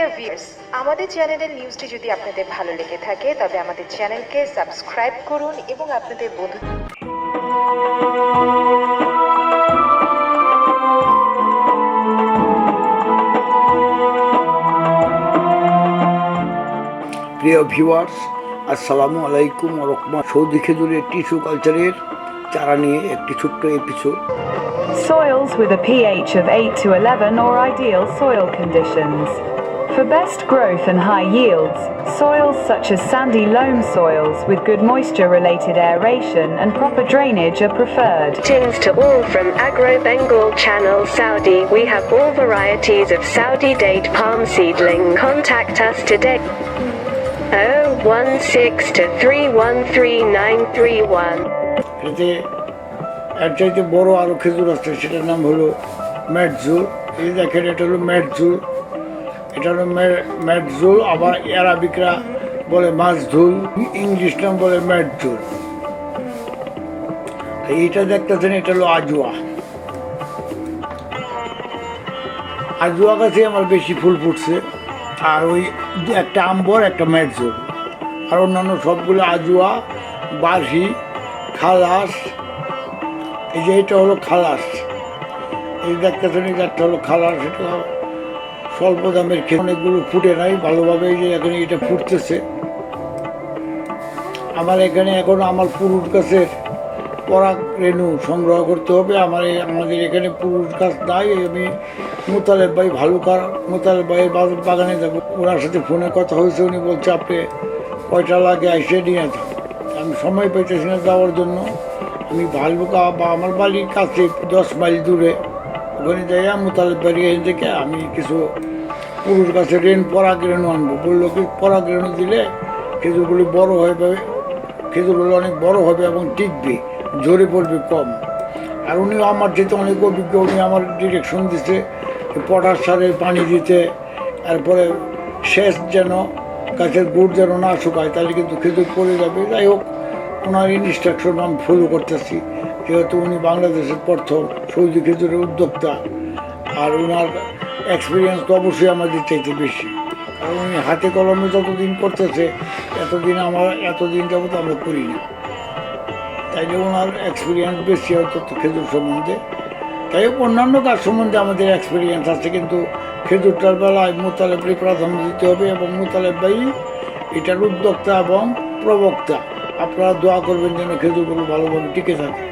Dear viewers আমাদের চ্যানেলের নিউজটি যদি আপনাদের ভালো লেগে থাকে তবে আমাদের চ্যানেলকে সাবস্ক্রাইব করুন এবং আপনাদের বন্ধু প্রিয় ভিউয়ার্স আসসালামু আলাইকুম রকমা সৌদি খেজুরের টিস্যু কালচারের চারা নিয়ে একটি ছোট্ট episode Soils with a pH of 8 to 11 or ideal soil conditions. For best growth and high yields, soils such as sandy loam soils with good moisture related aeration and proper drainage are preferred. Greetings to all from Agro Bengal Channel Saudi. We have all varieties of Saudi date palm seedling. Contact us today. 016 to 313931. এতে এর চাইতে বড় আরও খেজুর আছে সেটার নাম হলো ম্যাটজুল এই দেখেন এটা হলো ম্যাটজুল এটা হলো ম্যা- ম্যাটজুল আবার অ্যারাবিকরা বলে মাছঝুল ইংলিশ নাম বলে ম্যাটজুল তো এইটা দেখতেছেন, এটা হলো আজুয়া। আজুয়া গাছে আমার বেশি ফুল ফুটছে, আর ওই একটা আম্বর, একটা ম্যাটজুল আর অন্যান্য সবগুলো আজুয়া বার্হি খালাস, এই যে এটা হলো খালাস। এই দেখতেছেন একটা হলো খালাস, এটা স্বল্প দামের খেয়ে অনেকগুলো ফুটে নাই ভালোভাবে যে এখানে এটা ফুটতেছে। আমার এখানে এখন আমার পুরুষ গাছের পরাগ রেণু সংগ্রহ করতে হবে। আমার আমাদের এখানে পুরুষ গাছ নাই, আমি মোতালেব ভাই ভালুকার মোতালেব ভাইয়ের বাগানে যাব। ওনার সাথে ফোনে কথা হয়েছে, উনি বলছে, আপনি কয়টা লাগে এসে নিয়ে যান। আমি সময় পাইতেছি না যাওয়ার জন্য। আমি ভালুকা বা আমার বাড়ির কাছে দশ মাইল দূরে। ওখানে যাইয়া মোতালেব বাড়ি এখান থেকে আমি কিছু পুরুষ গাছের রেন, পরাগ রেণু আনব। বলল কি, পরাগ রেণু দিলে খেজুরগুলি বড় হবে খেজুরগুলো অনেক বড় হবে এবং টিকবে, ঝরে পড়বে কম। আর উনি আমার যেতে অনেক অভিজ্ঞ, উনি আমার ডিরেকশন দিতে পটাশ সারে পানি দিতে, তারপরে শেষ যেন গাছের গুড় যেন না শুকায়, তাহলে কিন্তু খেজুর পড়ে যাবে। যাই হোক, ওনার ইনস্ট্রাকশন আমি ফলো করতেছি, যেহেতু উনি বাংলাদেশের প্রথম সৌদি খেজুরের উদ্যোক্তা, আর ওনার এক্সপিরিয়েন্স তো অবশ্যই আমাদের চাইতে বেশি। কারণ উনি হাতে কলমে যতদিন করতেছে, এতদিন আমার, এতদিন যাবত আমরা করি না তাইলে ওনার এক্সপিরিয়েন্স বেশি হয়তো তো খেজুর সম্বন্ধে। তাই অন্যান্য কাজ সম্বন্ধে আমাদের এক্সপিরিয়েন্স আছে, কিন্তু খেজুরটার বেলায় মোতালেবকে প্রাধান্য দিতে হবে এবং মোতালেব ভাই এটার উদ্যোক্তা এবং প্রবক্তা। আপনারা দোয়া করবেন যেন খেজুরগুলো ভালোভাবে টিকে থাকে।